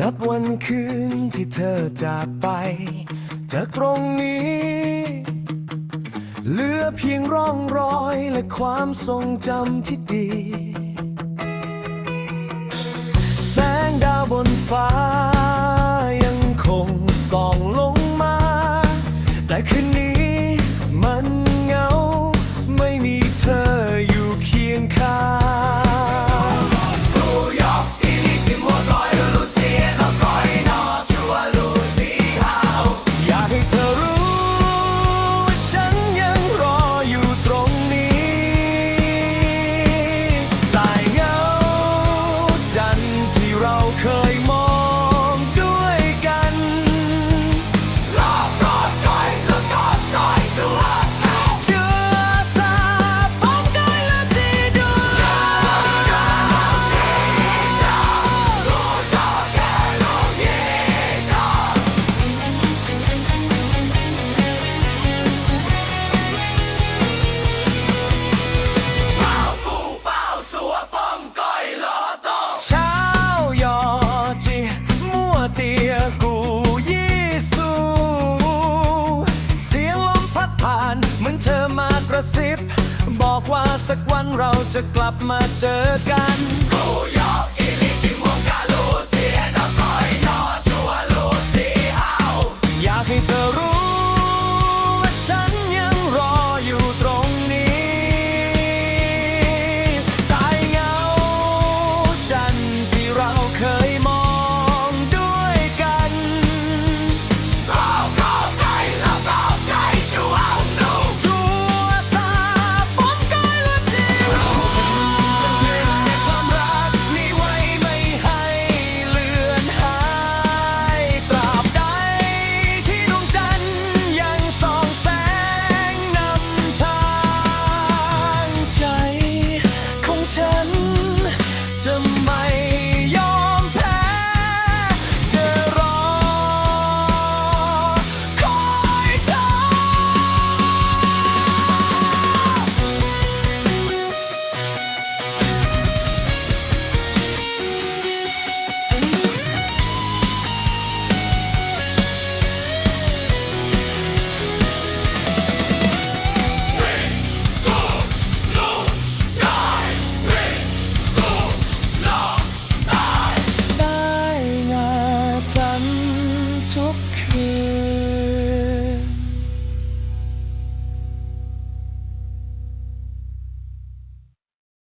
นับวันคืนที่เธอจากไป จากตรงนี้ เหลือเพียงร่องรอยและความทรงจำที่ดี แสงดาวบนฟ้ายังคงส่องลงมา แต่คืนนี้ มือนเธอมากระซิบ บอกว่าสักวันเราจะกลับมาเจอกัน